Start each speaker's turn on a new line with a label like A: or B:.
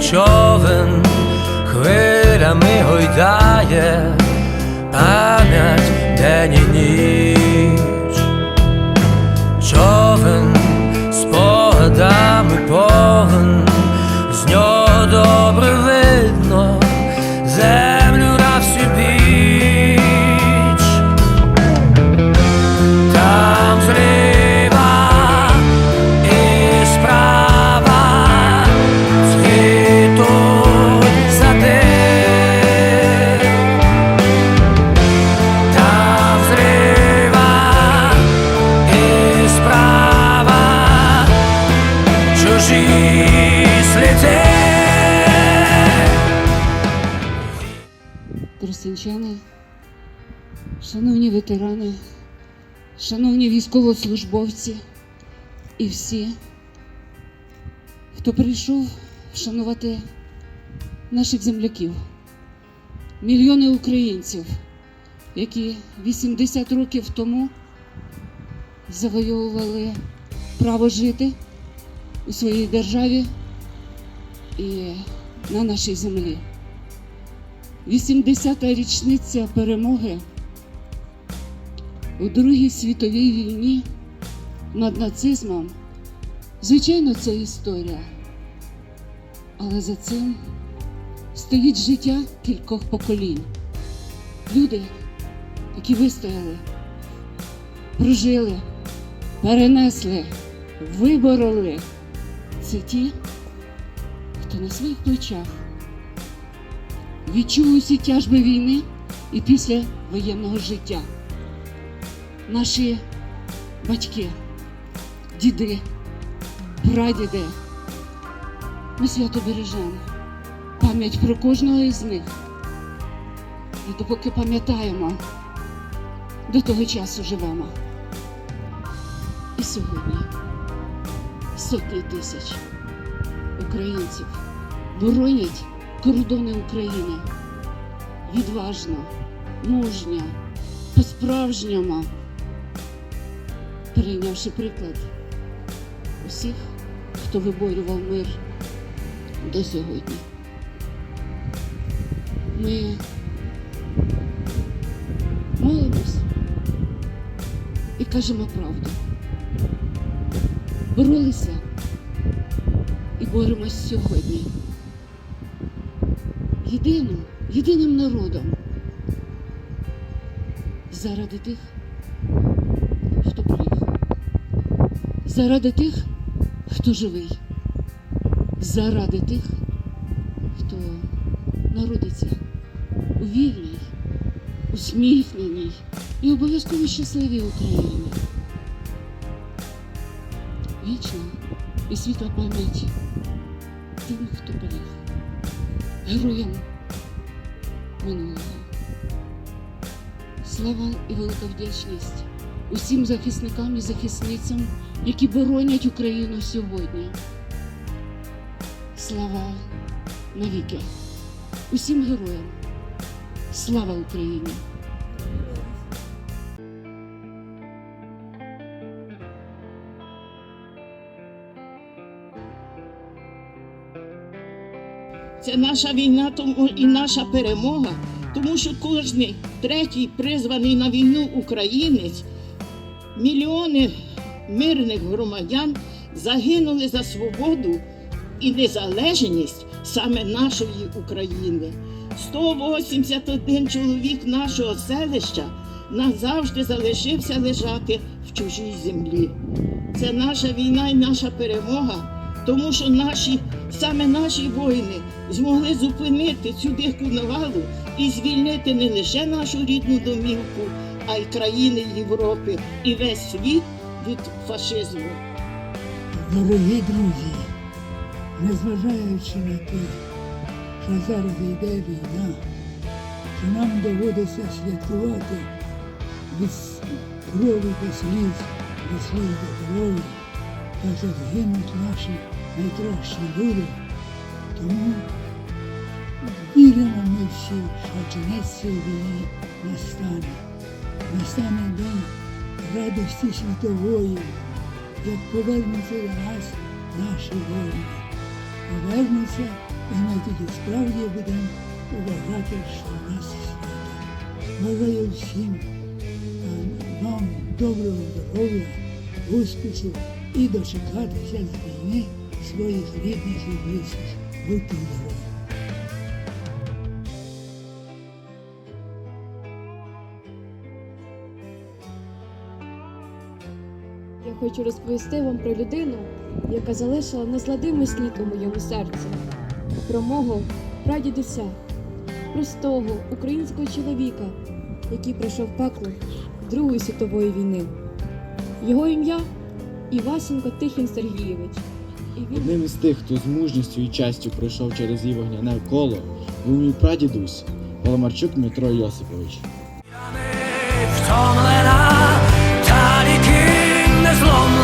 A: човен хвилями гойдає пам'ять день і ніч.
B: Тростянчани, шановні ветерани, шановні військовослужбовці і всі, хто прийшов вшанувати наших земляків, мільйони українців, які 80 років тому завойовували право жити у своїй державі і на нашій землі. 80-та річниця перемоги у Другій світовій війні над нацизмом. Звичайно, це історія. Але за цим стоїть життя кількох поколінь. Люди, які вистояли, прожили, перенесли, вибороли. Це ті, хто на своїх плечах відчув усі тяжби війни і після воєнного життя. Наші батьки, діди, прадіди. Ми свято бережемо пам'ять про кожного із них. І допоки пам'ятаємо, до того часу живемо. І сьогодні сотні тисяч українців боронять кордони України відважно, мужньо, по-справжньому, перейнявши приклад усіх, хто виборював мир до сьогодні. Ми молимось і кажемо правду. Боролися і боремось сьогодні єдиним, єдиним народом. Заради тих, хто приїхав, заради тих, хто живий, заради тих, хто народиться у вільній, усміхненій і обов'язково щасливій Україні. Вічна і світла пам'ять тим, хто поліг героям минулого. Слава і велика вдячність усім захисникам і захисницям, які боронять Україну сьогодні. Слава навіки усім героям. Слава Україні!
C: Це наша війна, тому і наша перемога, тому що кожен третій призваний на війну українець, мільйони мирних громадян загинули за свободу і незалежність саме нашої України. 181 чоловік нашого селища назавжди залишився лежати в чужій землі. Це наша війна і наша перемога, тому що наші, саме наші воїни змогли зупинити цю дику навалу і звільнити не лише нашу рідну домівку, а й країни Європи і весь світ від фашизму.
D: Дорогі друзі, незважаючи на те, що зараз йде війна, що нам доводиться святкувати с- крові до сліз, від сліз до крові, так як наші найкращі люди. Тому всі, що кінець війни настане. Настане день радості світової, як повернуться до нас наші воїни, повернуться І ми тоді справді будемо вважати, що нас свято. Бажаю всім е, вам доброго здоров'я, успіхів і дочекатися з війни своїх рідних і близьких. Будьте здорові!
E: Хочу розповісти вам про людину, яка залишила незладимий слід у моєму серці, про мого прадідуся, простого українського чоловіка, який пройшов пекло Другої світової війни. Його ім'я Івасенко Тихін Сергійович. І він
F: Одним із тих, хто з мужністю і честю пройшов через її вогняне коло, був мій прадідусь Паламарчук Дмитро Йосипович.
A: Ніким